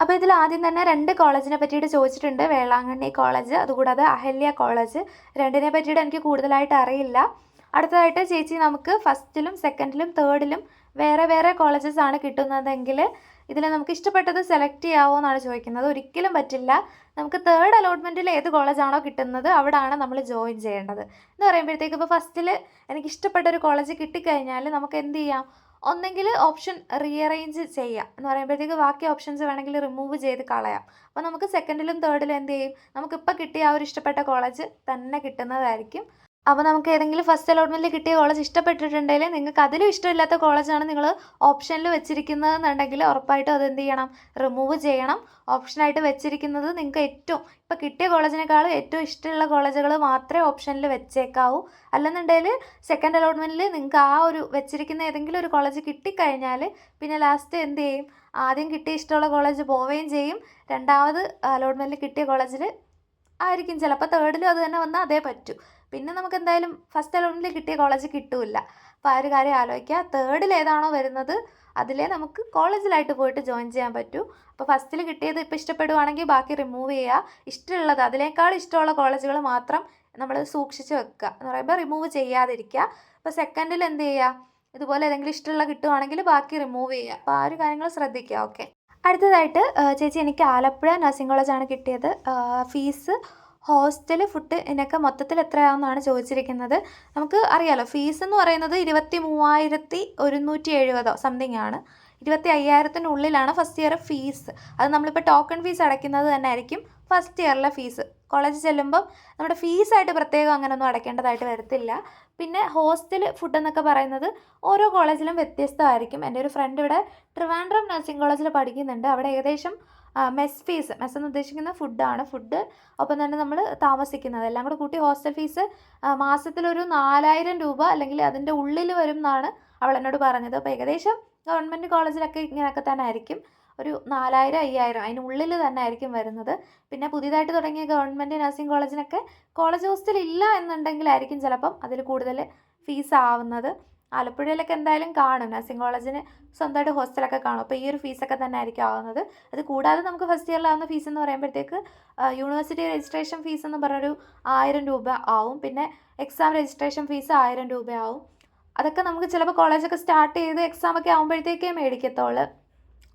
അപ്പോൾ ഇതിൽ ആദ്യം തന്നെ രണ്ട് കോളേജിനെ പറ്റിയിട്ട് ചോദിച്ചിട്ടുണ്ട്. വേളാങ്കണ്ണി കോളേജ് അതുകൂടാതെ അഹല്യ കോളേജ്. രണ്ടിനെ പറ്റിയിട്ട് എനിക്ക് കൂടുതലായിട്ട് അറിയില്ല. അടുത്തതായിട്ട് ചേച്ചി നമുക്ക് ഫസ്റ്റിലും സെക്കൻഡിലും തേർഡിലും വേറെ വേറെ കോളേജസ് ആണ് കിട്ടുന്നതെങ്കിൽ ഇതിൽ നമുക്ക് ഇഷ്ടപ്പെട്ടത് സെലക്ട് ചെയ്യാവോ എന്നാണ് ചോദിക്കുന്നത്. ഒരിക്കലും പറ്റില്ല. നമുക്ക് തേർഡ് അലോട്ട്മെന്റിൽ ഏത് കോളേജാണോ കിട്ടുന്നത് അവിടെയാണ് നമ്മൾ ജോയിൻ ചെയ്യേണ്ടത്. എന്ന് പറയുമ്പോഴത്തേക്ക് ഇപ്പോൾ ഫസ്റ്റിൽ എനിക്ക് ഇഷ്ടപ്പെട്ട ഒരു കോളേജ് കിട്ടിക്കഴിഞ്ഞാൽ നമുക്ക് എന്ത് ചെയ്യാം? ഒന്നെങ്കിൽ ഓപ്ഷൻ റീഅറേഞ്ച് ചെയ്യാം. എന്ന് പറയുമ്പോഴത്തേക്ക് ബാക്കി ഓപ്ഷൻസ് വേണമെങ്കിൽ റിമൂവ് ചെയ്ത് കളയാം. അപ്പോൾ നമുക്ക് സെക്കൻഡിലും തേർഡിലും എന്ത് ചെയ്യും? നമുക്കിപ്പോൾ കിട്ടിയ ആ ഒരു ഇഷ്ടപ്പെട്ട കോളേജ് തന്നെ കിട്ടുന്നതായിരിക്കും. അപ്പോൾ നമുക്ക് ഏതെങ്കിലും ഫസ്റ്റ് അലോട്ട്മെന്റിൽ കിട്ടിയ കോളേജ് ഇഷ്ടപ്പെട്ടിട്ടുണ്ടെങ്കിൽ നിങ്ങൾക്ക് അതിലും ഇഷ്ടമില്ലാത്ത കോളേജാണ് നിങ്ങൾ ഓപ്ഷനിൽ വെച്ചിരിക്കുന്നതെന്നുണ്ടെങ്കിൽ ഉറപ്പായിട്ടും അത് എന്ത് ചെയ്യണം? റിമൂവ് ചെയ്യണം. ഓപ്ഷനായിട്ട് വെച്ചിരിക്കുന്നത് നിങ്ങൾക്ക് ഏറ്റവും ഇപ്പോൾ കിട്ടിയ കോളേജിനേക്കാളും ഏറ്റവും ഇഷ്ടമുള്ള കോളേജുകൾ മാത്രമേ ഓപ്ഷനിൽ വെച്ചേക്കാവൂ. അല്ലെന്നുണ്ടെങ്കിൽ സെക്കൻഡ് അലോട്ട്മെന്റിൽ നിങ്ങൾക്ക് ആ ഒരു വെച്ചിരിക്കുന്ന ഏതെങ്കിലും ഒരു കോളേജ് കിട്ടിക്കഴിഞ്ഞാൽ പിന്നെ ലാസ്റ്റ് എന്ത് ചെയ്യും? ആദ്യം കിട്ടിയ ഇഷ്ടമുള്ള കോളേജ് പോവുകയും ചെയ്യും. രണ്ടാമത് അലോട്ട്മെന്റിൽ കിട്ടിയ കോളേജിൽ ആയിരിക്കും. ചിലപ്പോൾ തേർഡിലും അത് തന്നെ വന്നാൽ അതേ പറ്റൂ. പിന്നെ നമുക്ക് എന്തായാലും ഫസ്റ്റ് അലോട്ട്മെന്റിൽ കിട്ടിയ കോളേജ് കിട്ടൂല അപ്പോൾ ആ ഒരു കാര്യം ആലോചിക്കുക. തേർഡിൽ ഏതാണോ വരുന്നത് അതിലേ നമുക്ക് കോളേജിലായിട്ട് പോയിട്ട് ജോയിൻ ചെയ്യാൻ പറ്റൂ. അപ്പോൾ ഫസ്റ്റിൽ കിട്ടിയത് ഇപ്പോൾ ഇഷ്ടപ്പെടുവാണെങ്കിൽ ബാക്കി റിമൂവ് ചെയ്യുക ഇഷ്ടമുള്ളത് അതിനേക്കാൾ ഇഷ്ടമുള്ള കോളേജുകൾ മാത്രം നമ്മൾ സൂക്ഷിച്ച് വെക്കുക. എന്ന് പറയുമ്പോൾ റിമൂവ് ചെയ്യാതിരിക്കുക. അപ്പോൾ സെക്കൻഡിൽ എന്ത് ചെയ്യുക? ഇതുപോലെ ഏതെങ്കിലും ഇഷ്ടമുള്ള കിട്ടുവാണെങ്കിൽ ബാക്കി റിമൂവ് ചെയ്യുക. അപ്പോൾ ആ ഒരു കാര്യങ്ങൾ ശ്രദ്ധിക്കുക. ഓക്കെ അടുത്തതായിട്ട് ചേച്ചി എനിക്ക് ആലപ്പുഴ നഴ്സിംഗ് കോളേജാണ് കിട്ടിയത്. ഫീസ് ഹോസ്റ്റൽ ഫുഡ് ഇതിനൊക്കെ മൊത്തത്തിൽ എത്രയാണെന്നാണ് ചോദിച്ചിരിക്കുന്നത്? നമുക്ക് അറിയാലോ ഫീസ് എന്ന് പറയുന്നത് ഇരുപത്തി മൂവായിരത്തി ഒരുന്നൂറ്റി എഴുപതോ സംതിങ് ആണ്. ഇരുപത്തി അയ്യായിരത്തിനുള്ളിലാണ് ഫസ്റ്റ് ഇയർ ഫീസ് അത് നമ്മളിപ്പോൾ ടോക്കൺ ഫീസ് അടയ്ക്കുന്നത് തന്നെ ആയിരിക്കും ഫസ്റ്റ് ഇയറിലെ ഫീസ് കോളേജ് ചെല്ലുമ്പം നമ്മുടെ ഫീസായിട്ട് പ്രത്യേകം അങ്ങനെയൊന്നും അടയ്ക്കേണ്ടതായിട്ട് വരത്തില്ല. പിന്നെ ഹോസ്റ്റൽ ഫുഡ് എന്നൊക്കെ പറയുന്നത് ഓരോ കോളേജിലും വ്യത്യസ്തമായിരിക്കും. എന്റെ ഒരു ഫ്രണ്ട് ഇവിടെ ട്രിവാൻഡ്രം നഴ്സിംഗ് കോളേജിൽ പഠിക്കുന്നുണ്ട്. അവിടെ ഏകദേശം മെസ് ഫീസ് മെസ് എന്ന് ഉദ്ദേശിക്കുന്ന ഫുഡാണ് ഫുഡ് ഒപ്പം തന്നെ നമ്മൾ താമസിക്കുന്നത്. എല്ലാം കൂടെ കൂട്ടി ഹോസ്റ്റൽ ഫീസ് മാസത്തിലൊരു നാലായിരം രൂപ അല്ലെങ്കിൽ അതിന്റെ ഉള്ളിൽ വരും എന്നാണ് അവൾ എന്നോട് പറഞ്ഞത്. അപ്പോൾ ഏകദേശം ഗവൺമെന്റ് കോളേജിലൊക്കെ ഇങ്ങനെയൊക്കെ തന്നെ ആയിരിക്കും. ഒരു നാലായിരം അയ്യായിരം അതിനുള്ളിൽ തന്നെ ആയിരിക്കും വരുന്നത്. പിന്നെ പുതിയതായിട്ട് തുടങ്ങിയ ഗവൺമെന്റ് നഴ്സിംഗ് കോളേജിനൊക്കെ കോളേജ് ഹോസ്റ്റൽ ഇല്ല എന്നുണ്ടെങ്കിലായിരിക്കും ചിലപ്പം അതിൽ കൂടുതൽ ഫീസ് ആവുന്നത്. ആലപ്പുഴയിലൊക്കെ എന്തായാലും കാണും. നഴ്സിംഗ് കോളേജിന് സ്വന്തമായിട്ട് ഹോസ്റ്റലൊക്കെ കാണും. അപ്പോൾ ഈ ഒരു ഫീസൊക്കെ തന്നെ ആയിരിക്കും ആവുന്നത്. അത് കൂടാതെ നമുക്ക് ഫസ്റ്റ് ഇയറിൽ ഇയറിലാവുന്ന ഫീസ് എന്ന് പറയുമ്പോഴത്തേക്ക് യൂണിവേഴ്സിറ്റി രജിസ്ട്രേഷൻ ഫീസ് എന്ന് പറഞ്ഞൊരു ആയിരം രൂപ ആവും. പിന്നെ എക്സാം രജിസ്ട്രേഷൻ ഫീസ് ആയിരം രൂപയാവും. അതൊക്കെ നമുക്ക് ചിലപ്പോൾ കോളേജൊക്കെ സ്റ്റാർട്ട് ചെയ്ത് എക്സാമൊക്കെ ആകുമ്പോഴത്തേക്കേ മേടിക്കത്തുള്ളൂ.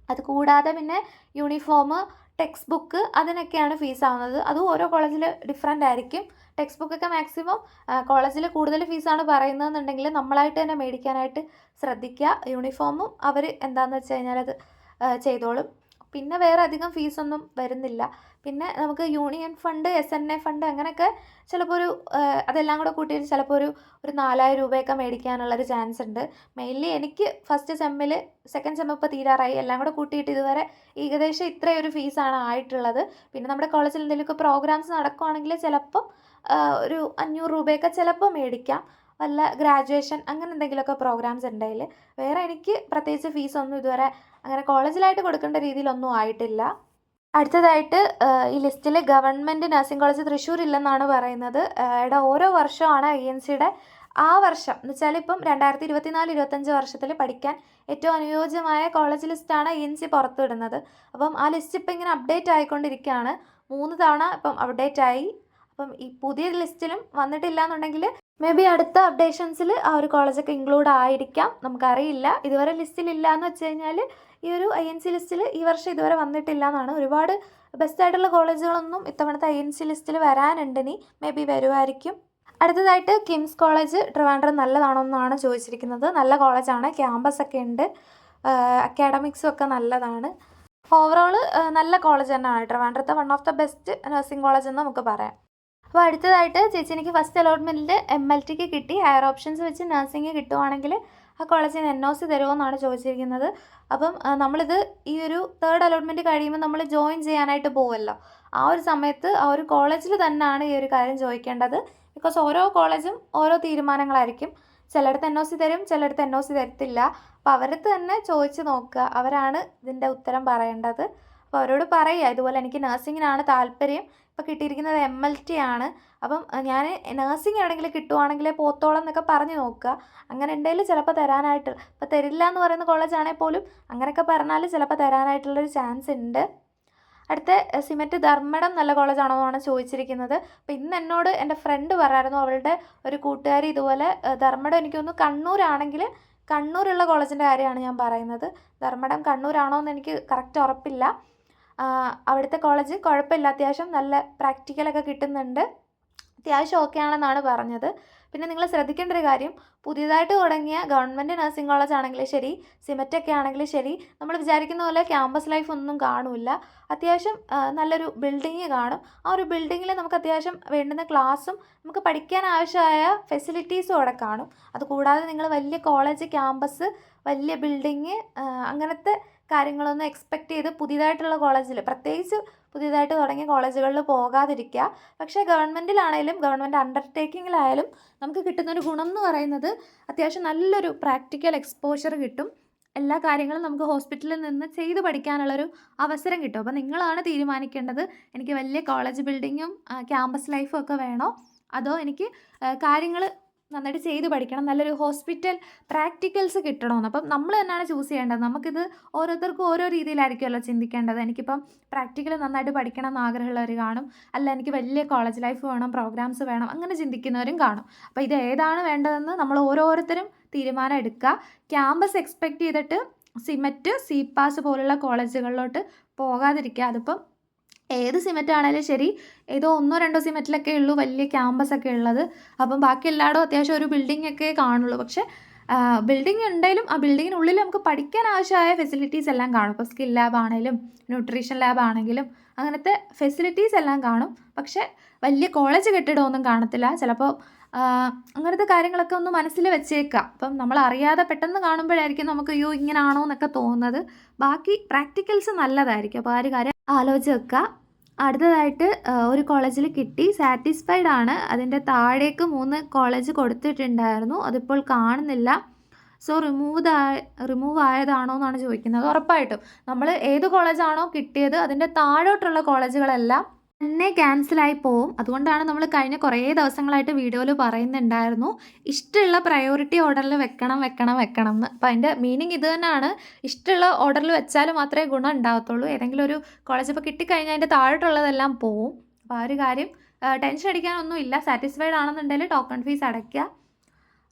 അത് കൂടാതെ പിന്നെ യൂണിഫോം ടെക്സ്റ്റ് ബുക്ക് അതിനൊക്കെയാണ് ഫീസ് ആവുന്നത്. അതും ഓരോ കോളേജിൽ ഡിഫറെന്റ് ആയിരിക്കും. ടെക്സ്റ്റ് ബുക്കൊക്കെ മാക്സിമം കോളേജിൽ കൂടുതൽ ഫീസാണ് പറയുന്നതെന്നുണ്ടെങ്കിൽ നമ്മളായിട്ട് തന്നെ മേടിക്കാനായിട്ട് ശ്രദ്ധിക്കുക യൂണിഫോമും അവർ എന്താണെന്ന് വെച്ച് കഴിഞ്ഞാൽ അത് ചെയ്തോളും. പിന്നെ വേറെ അധികം ഫീസൊന്നും വരുന്നില്ല. പിന്നെ നമുക്ക് union fund S N A fund അങ്ങനെയൊക്കെ ചിലപ്പോൾ ഒരു അതെല്ലാം കൂടെ കൂട്ടിയിട്ട് ചിലപ്പോൾ ഒരു ഒരു നാലായിരം രൂപയൊക്കെ മേടിക്കാനുള്ളൊരു ചാൻസ് ഉണ്ട്. മെയിൻലി എനിക്ക് ഫസ്റ്റ് സെമ്മിൽ സെക്കൻഡ് സെമ്മ് ഇപ്പോൾ തീരാറായി. എല്ലാം കൂടെ കൂട്ടിയിട്ട് ഇതുവരെ ഏകദേശം ഇത്രയൊരു ഫീസാണ് ആയിട്ടുള്ളത്. പിന്നെ നമ്മുടെ കോളേജിൽ എന്തെങ്കിലുമൊക്കെ പ്രോഗ്രാംസ് നടക്കുവാണെങ്കിൽ ചിലപ്പം ഒരു അഞ്ഞൂറ് രൂപയൊക്കെ ചിലപ്പോൾ മേടിക്കാം. വല്ല ഗ്രാജുവേഷൻ അങ്ങനെ എന്തെങ്കിലുമൊക്കെ പ്രോഗ്രാംസ് ഉണ്ടെങ്കിൽ. വേറെ എനിക്ക് പ്രത്യേകിച്ച് ഫീസൊന്നും ഇതുവരെ അങ്ങനെ കോളേജിലായിട്ട് കൊടുക്കേണ്ട രീതിയിലൊന്നും ആയിട്ടില്ല. അടുത്തതായിട്ട് ഈ ലിസ്റ്റിൽ ഗവൺമെന്റ് നഴ്സിംഗ് കോളേജ് തൃശ്ശൂർ ഇല്ലെന്നാണ് പറയുന്നത് ഇവിടെ ഓരോ വർഷമാണ് ഐ എൻ സിയുടെ ആ വർഷം. എന്ന് വെച്ചാൽ ഇപ്പം രണ്ടായിരത്തി ഇരുപത്തിനാല് ഇരുപത്തഞ്ച് വർഷത്തിൽ പഠിക്കാൻ ഏറ്റവും അനുയോജ്യമായ കോളേജ് ലിസ്റ്റാണ് ഐ എൻ സി പുറത്തുവിടുന്നത്. അപ്പം ആ ലിസ്റ്റ് ഇപ്പം ഇങ്ങനെ അപ്ഡേറ്റ് ആയിക്കൊണ്ടിരിക്കുകയാണ്. മൂന്ന് തവണ ഇപ്പം അപ്ഡേറ്റ് ആയി. അപ്പം ഈ പുതിയ ലിസ്റ്റിലും വന്നിട്ടില്ല എന്നുണ്ടെങ്കിൽ മേ ബി അടുത്ത അപ്ഡേഷൻസിൽ ആ ഒരു കോളേജൊക്കെ ഇൻക്ലൂഡ് ആയിരിക്കാം. നമുക്കറിയില്ല. ഇതുവരെ ലിസ്റ്റിലില്ല എന്ന് വെച്ച് കഴിഞ്ഞാൽ ഈ ഒരു ഐ എൻ സി ലിസ്റ്റിൽ ഈ വർഷം ഇതുവരെ വന്നിട്ടില്ല എന്നാണ് ഒരുപാട് ബെസ്റ്റ് ആയിട്ടുള്ള കോളേജുകളൊന്നും ഇത്തവണത്തെ ഐ എൻ സി ലിസ്റ്റിൽ വരാനുണ്ട്. ഇനി മേ ബി വരുമായിരിക്കും അടുത്തതായിട്ട് കിംസ് കോളേജ് ട്രിവാൻഡ്രം നല്ലതാണോ എന്നാണ് ചോദിച്ചിരിക്കുന്നത്. നല്ല കോളേജാണ്. ക്യാമ്പസ് ഒക്കെ ഉണ്ട്. അക്കാഡമിക്സും ഒക്കെ നല്ലതാണ്. ഓവറോൾ നല്ല കോളേജ് തന്നെയാണ്. ട്രിവാൻഡ്രത്തെ one of the best nursing college എന്ന് നമുക്ക് പറയാം. അപ്പോൾ അടുത്തതായിട്ട് ചേച്ചി എനിക്ക് ഫസ്റ്റ് അലോട്ട്മെന്റിൽ എം എൽ ടിക്ക് കിട്ടി. ഹയർ ഓപ്ഷൻസ് വെച്ച് നഴ്സിംഗ് കിട്ടുവാണെങ്കിൽ ആ കോളേജിൽ നിന്ന് എൻ ഒ സി തരുമോ എന്നാണ് ചോദിച്ചിരിക്കുന്നത്. അപ്പം നമ്മളിത് ഈ ഒരു തേർഡ് അലോട്ട്മെന്റ് കഴിയുമ്പോൾ നമ്മൾ ജോയിൻ ചെയ്യാനായിട്ട് പോകുമല്ലോ ആ ഒരു സമയത്ത് ആ ഒരു കോളേജിൽ തന്നെയാണ് ഈ ഒരു കാര്യം ചോദിക്കേണ്ടത്. ബിക്കോസ് ഓരോ കോളേജും ഓരോ തീരുമാനങ്ങളായിരിക്കും. ചിലയിടത്ത് എൻ ഒ സി തരും ചിലയിടത്ത് എൻ ഒ സി തരത്തില്ല. അപ്പോൾ അവരടുത്ത് തന്നെ ചോദിച്ച് നോക്കുക. അവരാണ് ഇതിന്റെ ഉത്തരം പറയേണ്ടത്. അപ്പോൾ അവരോട് പറയുക ഇതുപോലെ എനിക്ക് നഴ്സിങ്ങിനാണ് താല്പര്യം. ഇപ്പോൾ കിട്ടിയിരിക്കുന്നത് എം എൽ ടി ആണ്. അപ്പം ഞാൻ നഴ്സിംഗ് എവിടെയെങ്കിലും കിട്ടുവാണെങ്കിൽ പോത്തോളം എന്നൊക്കെ പറഞ്ഞു നോക്കുക. അങ്ങനെ ഉണ്ടെങ്കിൽ ചിലപ്പോൾ തരാനായിട്ട് ഇപ്പോൾ തരില്ല എന്ന് പറയുന്ന കോളേജ് ആണെങ്കിൽ പോലും അങ്ങനെയൊക്കെ പറഞ്ഞാൽ ചിലപ്പോൾ തരാനായിട്ടുള്ളൊരു ചാൻസ് ഉണ്ട്. അടുത്ത സിമെന്റ് ധർമ്മടം നല്ല കോളേജാണോ എന്നാണ് ചോദിച്ചിരിക്കുന്നത്. അപ്പോൾ ഇന്ന് എന്നോട് എന്റെ ഫ്രണ്ട് പറയായിരുന്നു. അവളുടെ ഒരു കൂട്ടുകാരി ഇതുപോലെ ധർമ്മടം എനിക്ക് തോന്നുന്നു കണ്ണൂരാണെങ്കിൽ കണ്ണൂരുള്ള കോളേജിന്റെ കാര്യമാണ് ഞാൻ പറയുന്നത്. ധർമ്മടം കണ്ണൂരാണോ എന്ന് എനിക്ക് കറക്റ്റ് ഉറപ്പില്ല. അവിടുത്തെ കോളേജ് കുഴപ്പമില്ല അത്യാവശ്യം നല്ല പ്രാക്ടിക്കലൊക്കെ കിട്ടുന്നുണ്ട്. അത്യാവശ്യം ഓക്കെ ആണെന്നാണ് പറഞ്ഞത്. പിന്നെ നിങ്ങൾ ശ്രദ്ധിക്കേണ്ട ഒരു കാര്യം പുതിയതായിട്ട് തുടങ്ങിയ ഗവൺമെന്റ് നഴ്സിംഗ് കോളേജ് ആണെങ്കിലും ശരി സിമറ്റൊക്കെ ആണെങ്കിലും ശരി നമ്മൾ വിചാരിക്കുന്ന പോലെ ക്യാമ്പസ് ലൈഫ് ഒന്നും കാണില്ല. അത്യാവശ്യം നല്ലൊരു ബിൽഡിങ് കാണും. ആ ഒരു ബിൽഡിങ്ങിൽ നമുക്ക് അത്യാവശ്യം വേണ്ടുന്ന ക്ലാസ്സും നമുക്ക് പഠിക്കാൻ ആവശ്യമായ ഫെസിലിറ്റീസും അവിടെ കാണും. അതുകൂടാതെ നിങ്ങൾ വലിയ കോളേജ് ക്യാമ്പസ് വലിയ ബിൽഡിങ് അങ്ങനത്തെ കാര്യങ്ങളൊന്നും എക്സ്പെക്റ്റ് ചെയ്ത് പുതിയതായിട്ടുള്ള കോളേജിൽ പ്രത്യേകിച്ച് പുതിയതായിട്ട് തുടങ്ങിയ കോളേജുകളിൽ പോകാതിരിക്കുക. പക്ഷേ ഗവൺമെന്റിലാണേലും ഗവൺമെന്റ് അണ്ടർടേക്കിങ്ങിലായാലും നമുക്ക് കിട്ടുന്നൊരു ഗുണം എന്ന് പറയുന്നത് അത്യാവശ്യം നല്ലൊരു പ്രാക്ടിക്കൽ എക്സ്പോഷർ കിട്ടും. എല്ലാ കാര്യങ്ങളും നമുക്ക് ഹോസ്പിറ്റലിൽ നിന്ന് ചെയ്ത് പഠിക്കാനുള്ളൊരു അവസരം കിട്ടും. അപ്പോൾ നിങ്ങളാണ് തീരുമാനിക്കേണ്ടത് എനിക്ക് വലിയ കോളേജ് ബിൽഡിങ്ങും ക്യാമ്പസ് ലൈഫും ഒക്കെ വേണോ? അതോ എനിക്ക് കാര്യങ്ങൾ നന്നായിട്ട് ചെയ്ത് പഠിക്കണം. നല്ലൊരു ഹോസ്പിറ്റൽ പ്രാക്ടിക്കൽസ് കിട്ടണമെന്ന്. അപ്പം നമ്മൾ തന്നെയാണ് ചൂസ് ചെയ്യേണ്ടത്. നമുക്കിത് ഓരോരുത്തർക്കും ഓരോ രീതിയിലായിരിക്കുമല്ലോ ചിന്തിക്കേണ്ടത്. എനിക്കിപ്പം പ്രാക്ടിക്കൽ നന്നായിട്ട് പഠിക്കണം എന്ന് ആഗ്രഹമുള്ളവർ കാണും. അല്ല എനിക്ക് വലിയ കോളേജ് ലൈഫ് വേണം പ്രോഗ്രാംസ് വേണം അങ്ങനെ ചിന്തിക്കുന്നവരും കാണും. അപ്പോൾ ഇത് ഏതാണ് വേണ്ടതെന്ന് നമ്മൾ ഓരോരുത്തരും തീരുമാനം എടുക്കുക. ക്യാമ്പസ് എക്സ്പെക്റ്റ് ചെയ്തിട്ട് സിമറ്റ് സി പാസ് പോലുള്ള കോളേജുകളിലോട്ട് പോകാതിരിക്കുക. അതിപ്പം ഏത് സിമെന്റ് ആണെങ്കിലും ശരി ഏതോ ഒന്നോ രണ്ടോ സിമെന്റിലൊക്കെ ഉള്ളൂ വലിയ ക്യാമ്പസ് ഒക്കെ ഉള്ളത്. അപ്പം ബാക്കി എല്ലായിടും അത്യാവശ്യം ഒരു ബിൽഡിംഗ് ഒക്കെ കാണുള്ളൂ. പക്ഷേ ബിൽഡിംഗ് ഉണ്ടെങ്കിലും ആ ബിൽഡിങ്ങിനുള്ളിൽ നമുക്ക് പഠിക്കാൻ ആവശ്യമായ ഫെസിലിറ്റീസ് എല്ലാം കാണും. ഇപ്പോൾ സ്കിൽ ലാബ് ആണെങ്കിലും ന്യൂട്രീഷൻ ലാബ് ആണെങ്കിലും അങ്ങനത്തെ ഫെസിലിറ്റീസ് എല്ലാം കാണും. പക്ഷേ വലിയ കോളേജ് കെട്ടിടമൊന്നും കാണത്തില്ല. ചിലപ്പോൾ അങ്ങനത്തെ കാര്യങ്ങളൊക്കെ ഒന്ന് മനസ്സിൽ വെച്ചേക്കാം. അപ്പം നമ്മൾ അറിയാതെ പെട്ടെന്ന് കാണുമ്പോഴായിരിക്കും നമുക്ക് അയ്യോ ഇങ്ങനാണോ എന്നൊക്കെ തോന്നുന്നത്. ബാക്കി പ്രാക്ടിക്കൽസ് നല്ലതായിരിക്കും. അപ്പോൾ ആ ഒരു കാര്യം ആലോചിച്ച് വെക്കുക. അടുത്തതായിട്ട് ഒരു കോളേജിൽ കിട്ടി. സാറ്റിസ്ഫൈഡ് ആണ്. അതിന്റെ താഴേക്ക് മൂന്ന് കോളേജ് കൊടുത്തിട്ടുണ്ടായിരുന്നു. അതിപ്പോൾ കാണുന്നില്ല. സോ റിമൂവ് റിമൂവ് ആയതാണോ എന്നാണ് ചോദിക്കുന്നത്. ഉറപ്പായിട്ടും. നമ്മൾ ഏത് കോളേജാണോ കിട്ടിയത് അതിന്റെ താഴോട്ടുള്ള കോളേജുകളെല്ലാം തന്നെ ക്യാൻസലായി പോവും. അതുകൊണ്ടാണ് നമ്മൾ കഴിഞ്ഞ കുറേ ദിവസങ്ങളായിട്ട് വീഡിയോയിൽ പറയുന്നുണ്ടായിരുന്നു. ഇഷ്ടമുള്ള പ്രയോറിറ്റി ഓർഡറിൽ വെക്കണം വെക്കണം വെക്കണം എന്ന് അപ്പം അതിന്റെ മീനിങ് ഇത് തന്നെയാണ് ഇഷ്ടമുള്ള ഓർഡറിൽ വെച്ചാൽ മാത്രമേ ഗുണം ഉണ്ടാകത്തുള്ളൂ ഏതെങ്കിലും ഒരു കോളേജ് ഇപ്പോൾ കിട്ടിക്കഴിഞ്ഞാൽ അതിന്റെ താഴോട്ടുള്ളതെല്ലാം പോവും. അപ്പോൾ ആ ഒരു കാര്യം ടെൻഷൻ അടിക്കാനൊന്നും ഇല്ല സാറ്റിസ്ഫൈഡ് ആണെന്നുണ്ടെങ്കിൽ ടോക്കൺ ഫീസ് അടയ്ക്കുക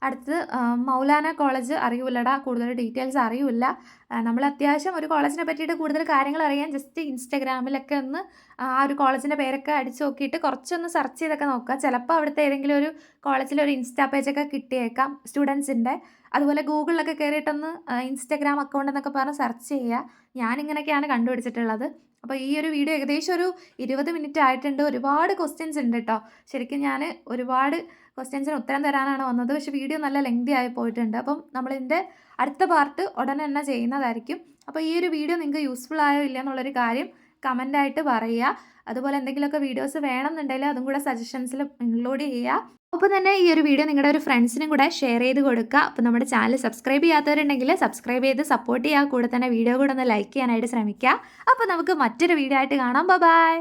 അടുത്തത് മൗലാന കോളേജ് അറിയൂലടാ കൂടുതൽ ഡീറ്റെയിൽസ് അറിയില്ല. നമ്മൾ അത്യാവശ്യം ഒരു കോളേജിനെ പറ്റിയിട്ട് കൂടുതൽ കാര്യങ്ങൾ അറിയാൻ ജസ്റ്റ് ഇൻസ്റ്റാഗ്രാമിലൊക്കെ ഒന്ന് ആ ഒരു കോളേജിന്റെ പേരൊക്കെ അടിച്ചു നോക്കിയിട്ട് കുറച്ചൊന്ന് സെർച്ച് ചെയ്തൊക്കെ നോക്കുക. ചിലപ്പോൾ അവിടുത്തെ ഏതെങ്കിലും ഒരു കോളേജിൽ ഒരു ഇൻസ്റ്റാ പേജൊക്കെ കിട്ടിയേക്കാം സ്റ്റുഡൻസിന്റെ അതുപോലെ ഗൂഗിളിലൊക്കെ കയറിയിട്ടൊന്ന് ഇൻസ്റ്റാഗ്രാം അക്കൗണ്ട് എന്നൊക്കെ പറഞ്ഞ് സെർച്ച് ചെയ്യുക. ഞാനിങ്ങനെയൊക്കെയാണ് കണ്ടുപിടിച്ചിട്ടുള്ളത്. അപ്പോൾ ഈ ഒരു വീഡിയോ ഏകദേശം ഒരു ഇരുപത് മിനിറ്റ് ആയിട്ടുണ്ട്. ഒരുപാട് ക്വസ്റ്റ്യൻസ് ഉണ്ട് കേട്ടോ ശരിക്കും ഞാൻ ഒരുപാട് ക്വസ്റ്റ്യൻസിന് ഉത്തരം തരാനാണ് വന്നത്. പക്ഷേ വീഡിയോ നല്ല ലെങ്തി ആയി പോയിട്ടുണ്ട്. അപ്പം നമ്മളിതിന്റെ അടുത്ത പാർട്ട് ഉടനെ തന്നെ ചെയ്യുന്നതായിരിക്കും. അപ്പോൾ ഈ ഒരു വീഡിയോ നിങ്ങൾക്ക് യൂസ്ഫുൾ ആയോ ഇല്ല എന്നുള്ളൊരു കാര്യം കമന്റായിട്ട് പറയുക. അതുപോലെ എന്തെങ്കിലുമൊക്കെ വീഡിയോസ് വേണമെന്നുണ്ടെങ്കിൽ അതും കൂടെ സജഷൻസിൽ ഇൻക്ലൂഡ് ചെയ്യുക. അപ്പോൾ തന്നെ ഈ ഒരു വീഡിയോ നിങ്ങളുടെ ഒരു ഫ്രണ്ട്സിനും കൂടെ ഷെയർ ചെയ്ത് കൊടുക്കുക. അപ്പോൾ നമ്മുടെ ചാനൽ സബ്സ്ക്രൈബ് ചെയ്യാത്തവരുണ്ടെങ്കിൽ സബ്സ്ക്രൈബ് ചെയ്ത് സപ്പോർട്ട് ചെയ്യുക. കൂടെ തന്നെ വീഡിയോ കൂടെ ഒന്ന് ലൈക്ക് ചെയ്യാനായിട്ട് ശ്രമിക്കുക. അപ്പോൾ നമുക്ക് മറ്റൊരു വീഡിയോ ആയിട്ട് കാണാം. ബൈ